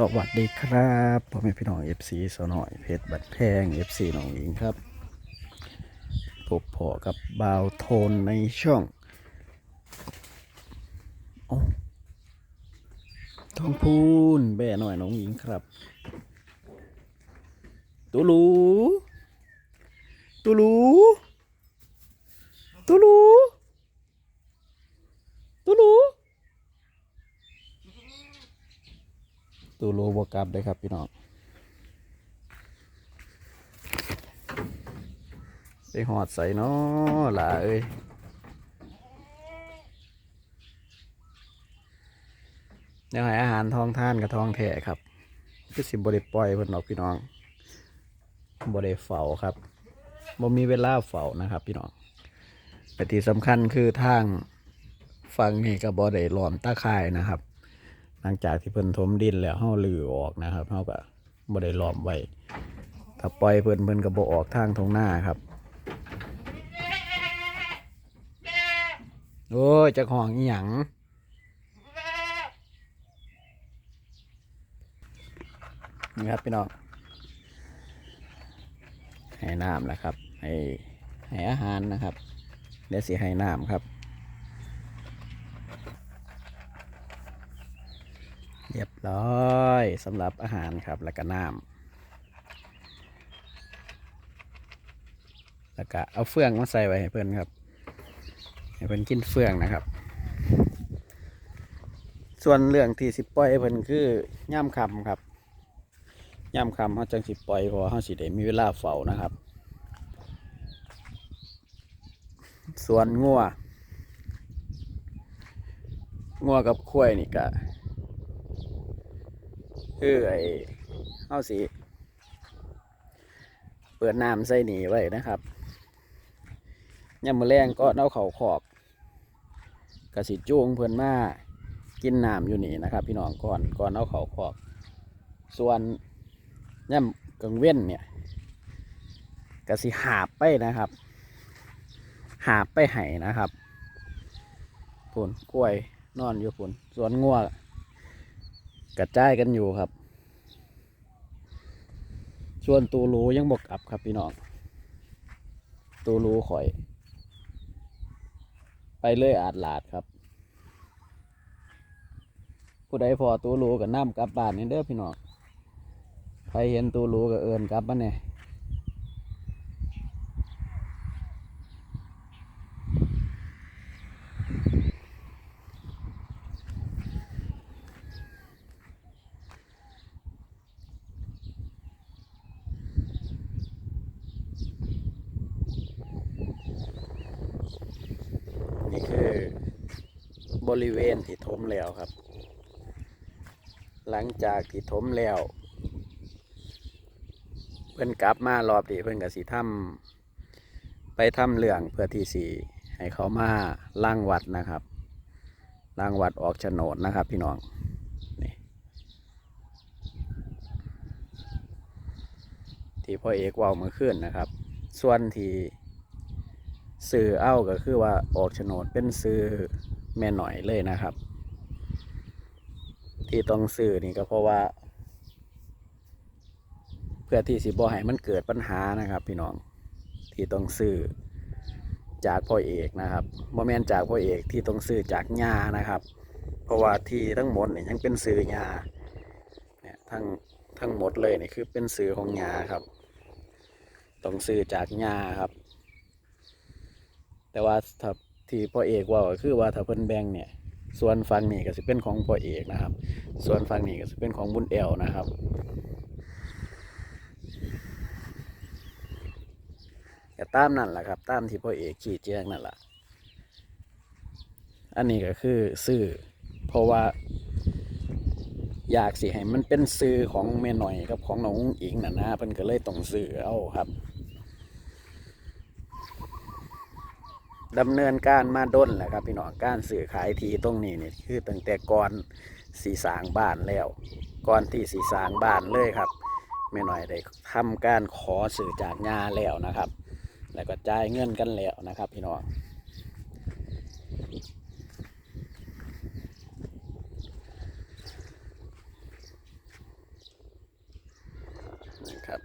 สวัสดีครับพ่อแม่พี่น้อง FC สาวน้อยเพชรบัดแพง FC น้องหญิงครับพบพอกับบาวโทนในช่องอ้ทองพูนแบ่หน่อยน้องหญิงครับตูลูตูลูตูลูตูลู ตูโลบวกกลับได้ครับพี่น้องไปหอดใส่เนาะหล่าเอ้ยยังไงอาหารท้องท่านกับท้องแท้ครับคือสิบริปล่อยเพิ่นเนาพี่น้องบริเฝ้าครับบ่มีเวลาเฝ้านะครับ พี่น้องแต่ที่สำคัญคือทางฟังนี่ก็บ่ได้ล้อมตาข่ายนะครับ ลังจากที่เพิ่นถมดินแล้วเฮาลือออกนะครับเฮาก็บ่ได้ล้อมไว้ถ้าปล่อยเพิ่นเพิ่นก็บ่ออกทางทงหน้าครับโอ้ยจักห้องอีหยังนี่ครับพี่น้องให้น้ำนะครับ ให้ให้อาหารนะครับเดี๋ยวสิให้น้ำครับ เรียบร้อยสำหรับอาหารครับแล้วก็น้ำแล้วก็เอาเฟืองมาใส่ไว้ให้เพื่อนครับให้เพื่อนกินเฟืองนะครับ ส่วนเรื่องที่สิปล่อยเพื่อนคือย่ำคำครับย่ำคำเขาจังสิปล่อยเพราะว่าเขาสิได้มีเวลาเฝ้านะครับ ส่วนงัวงัวกับข้วยนี่ก็ คือไอ้เฮาสิเปิดน้ำใส่หนีไว้นะครับยามมือแรงก็เอาเขาขอกกระสิจูงเพิ่อนมากินน้ำอยู่นี่นะครับ พี่น้องก่อนก่อนเอาเขาขอกส่วนย่ำกังเว้นเนี่ยกระสิหาบไปนะครับ หาบไปไห้นะครับปุ่นกล้วยนอนอยู่ปุ่นส่วนงัว กระจายกันอยู่ครับ ส่วนตูรูยังบกกลับครับพี่น้องตูรูข่อย ไปเลยอาดลาดครับ ผู้ใดพอตูรูกับน้ำกลับบ้านนี่เด้อพี่น้องใครเห็นตูรูกับเอิญกลับมาเนี่ยนี่คือ บริเวณที่ถมแล้วครับ หลังจากที่ถมแล้ว เพื่อนกลับมารอบนี้เพื่อนกับสีถ้ำไปถ้ำเรื่องเพื่อที่สีให้เขามาล่างวัดนะครับล่างวัดออกโฉนดนะครับ พี่น้องนี่ที่พ่อเอกเว่าเมื่อคืนนะครับ ส่วนที่สื่อเอ้าก็คือว่าออกโฉนดเป็นสื่อ แม่หน่อยเลยนะครับ ที่ต้องสื่อนี่ก็เพราะว่า เพื่อที่สิบ่ให้มันเกิดปัญหานะครับ พี่น้องที่ต้องซื้อจากพ่อเอกนะครับโมเมนจากพ่อเอกที่ต้องซื้อจากยานะครับ เพราะว่าที่ทั้งหมดเนี่ยยังเป็นซื้อยาเนี่ยทั้งทั้งหมดเลยนี่คือเป็นซื้อของยาครับ ต้องซื้อจากยาครับ แต่ว่าถ้า ที่พ่อเอกว่าก็คือว่าถ้าเพิ่นแบ่งเนี่ยส่วนฝั่งนี้ก็จะเป็นของพ่อเอกนะครับ ส่วนฝั่งนี้ก็จะเป็นของบุญแอลนะครับก็ตามนั่นแหละครับ ตามที่พ่อเอกขีดแจ้งนั่นแหละอันนี้ก็คือซื้อเพราะว่า อยากสิให้มันเป็นซื้อของแม่หน่อยกับของน้องอุ๋งอิงน่ะนะเพิ่นก็เลยต้องซื้อเอาครับ ดำเนินการมาด้นแหละครับ พี่น้องการสื่อขายทีตรงนี้นี่คือตั้งแต่ก่อนสีสางบ้านแล้ว ก่อนที่สีสางบ้านเลยครับไม่หน่อยได้ทำการขอสื่อจากญาแล้วนะครับ แล้วก็จ่ายเงินกันแล้วนะครับ พี่น้องนะครับ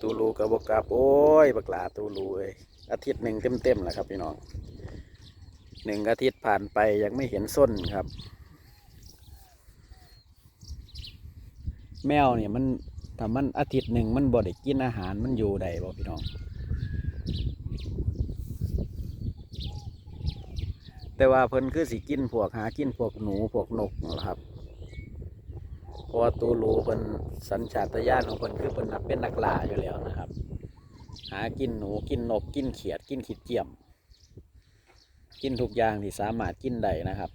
ตูรูกับกกาบโอ้ยบักลาตูรูเอ้ อาทิตย์หนึ่งเต็มๆแหละครับพี่น้องหนึ่งอาทิตย์ผ่านไปยังไม่เห็นส้นครับ แมวเนี่ยมันถ้ามันอาทิตย์หนึ่งมันบ่ได้กินอาหารมันอยู่ใดบ่พี่น้อง แต่ว่าเพิ่นคือสิกินพวกหากินพวกหนูพวกนกนะครับเพราะว่าตูรูเพิ่นสัญชาตญาณของเพิ่นคือเพิ่นเป็นนักล่าอยู่แล้วนะครับ หากินหนูกินนกกินเขียด กินขีดเจียม กินทุกอย่างที่สามารถกินได้นะครับ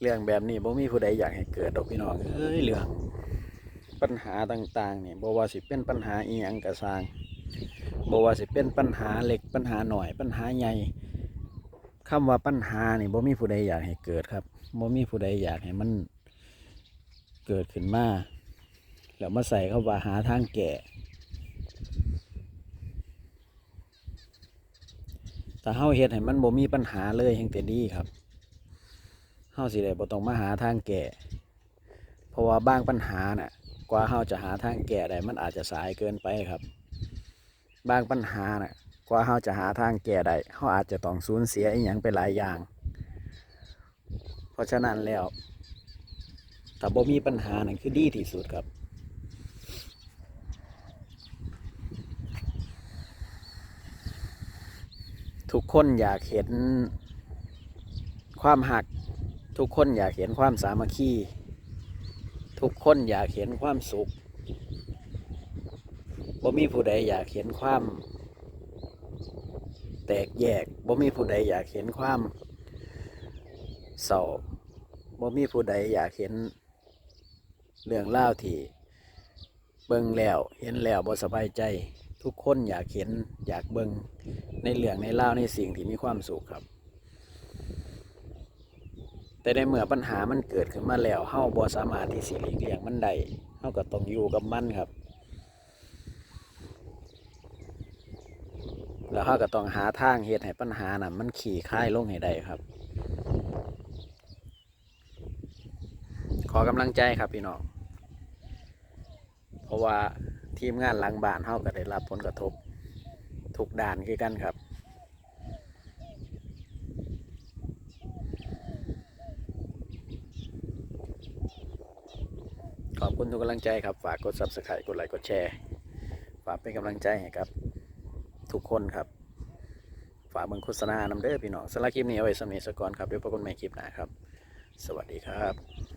เรื่องแบบนี้บ่มีผู้ใดอยากให้เกิดดอกพี่น้องเอ้ยเรื่องปัญหาต่างๆเนี่ยบ่ว่าสิเป็นปัญหาอีหยังกระสร้างบ่ว่าสิเป็นปัญหาเล็กปัญหาหน่อยปัญหาใหญ่ คำว่าปัญหานี่บ่มีผู้ใดอยากให้เกิดครับบ่มีผู้ใดอยากให้มันเกิดขึ้นมาแล้วมาใส่เข้าว่าหาทางแก้แต่เฮาเฮ็ดให้มันบ่มีปัญหาเลยแห่งแต่ดีครับเฮาสิได้บ่ต้องมาหาทางแก้เพราะว่าบางปัญหาน่ะกว่าเฮาจะหาทางแก้ได้มันอาจจะสายเกินไปครับ บางปัญหาน่ะ กว่าเฮาจะหาทางแก้ได้เฮาอาจจะต้องสูญเสียอีหยังไปหลายอย่าง เพราะฉะนั้นแล้วถ้าบ่มีปัญหานั่นคือดีที่สุดครับทุกคนอยากเห็นความหัก ทุกคนอยากเห็นความสามัคคีทุกคนอยากเห็นความสุขบ่มีผู้ใดอยากเห็นความ แตกแยกบ่มีผู้ใดอยากเห็นความเศร้าบ่มีผู้ใดอยากเห็นเรื่องเล่าที่เบิ่งแล้วเห็นแล้วบ่สบายใจ ทุกคนอยากเห็นอยากเบิ่งในเรื่องในเล่าในสิ่งที่มีความสุขครับ แต่ในเมื่อปัญหามันเกิดขึ้นมาแล้วเฮาบ่สามารถที่สิหลีกเลี่ยงมันได้เฮาก็ต้องอยู่กับมันครับ แล้วเฮาก็ต้องหาทางเฮ็ดให้ปัญหาน่ะ มันขี่คายลงให้ได้ครับ ขอกำลังใจครับพี่น้อง เพราะว่าทีมงานหลังบ้านเฮาก็ได้รับผลกระทบ ทุกด้านคือกันครับขอบคุณทุกกำลังใจครับ ฝากกด subscribe กดไลค์ กดแชร์ ฝากเป็นกำลังใจให้กับ ทุกคนครับ ฝากเบิ่งโฆษณานำเด้อพี่น้องสำหรับคลิปนี้เอาไว้สำเนีสกอนครับเดี๋ยวพบกันใหม่คลิปหน้าครับ สวัสดีครับ